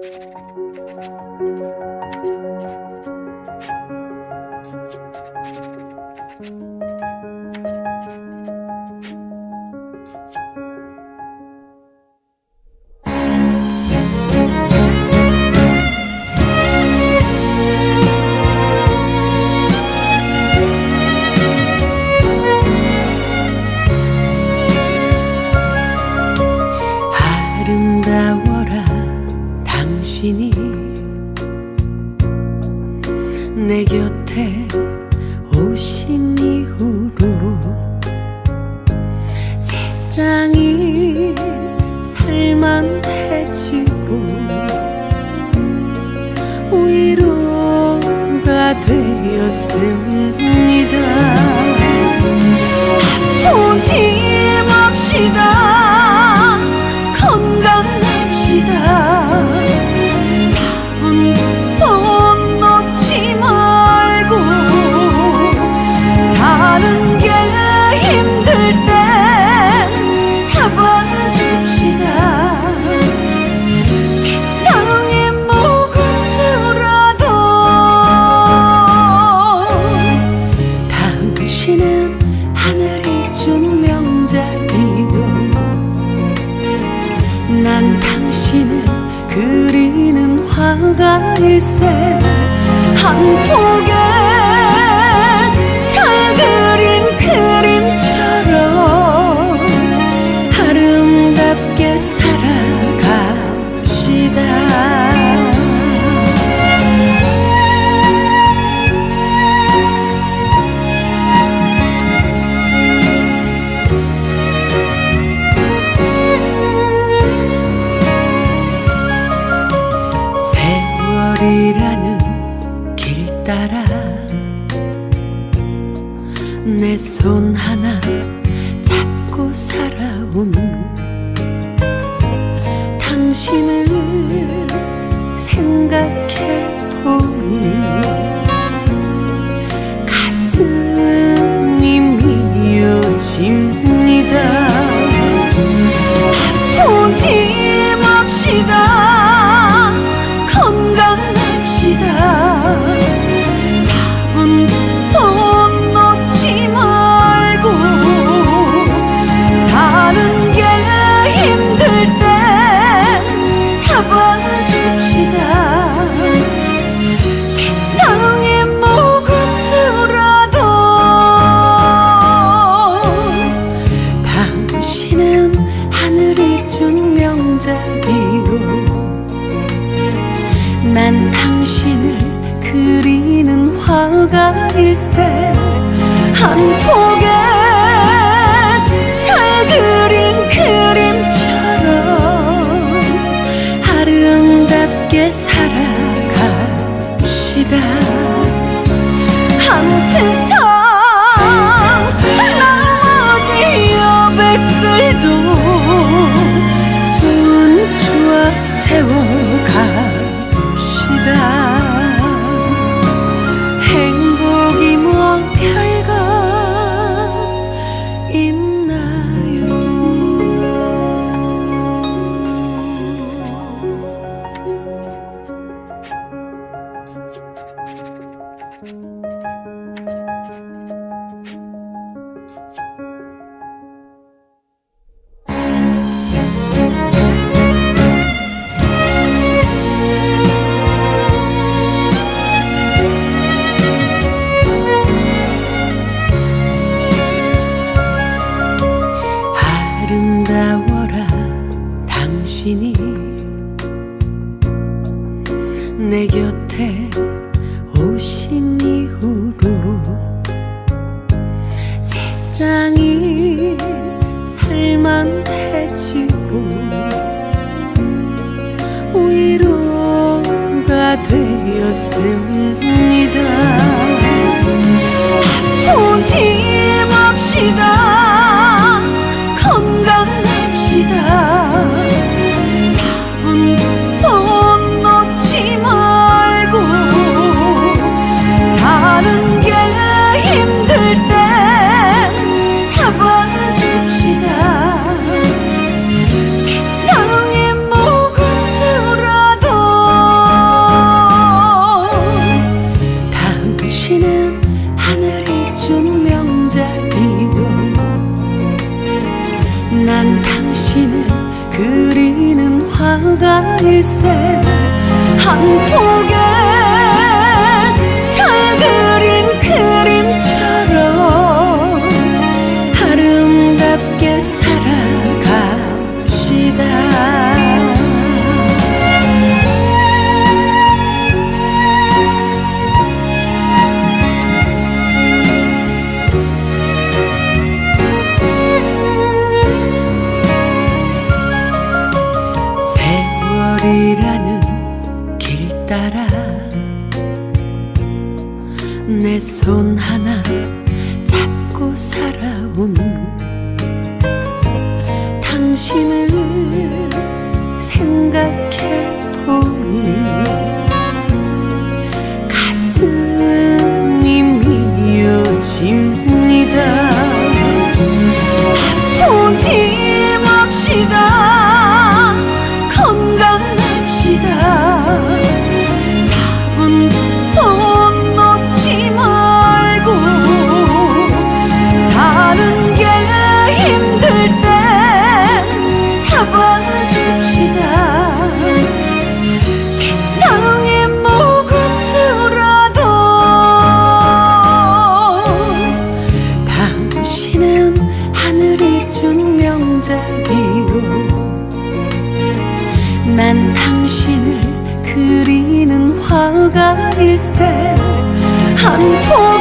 Thank you. 세상이 살만해지고 위로가 되었습니다. 나일세. 한 폭의 따라 내 손 하나 잡고 살아온 당신을 나가 일세 한포 그가 일생 한 폭의 따라 내 손 하나 잡고 살아온 당신을 가릴새 한 포.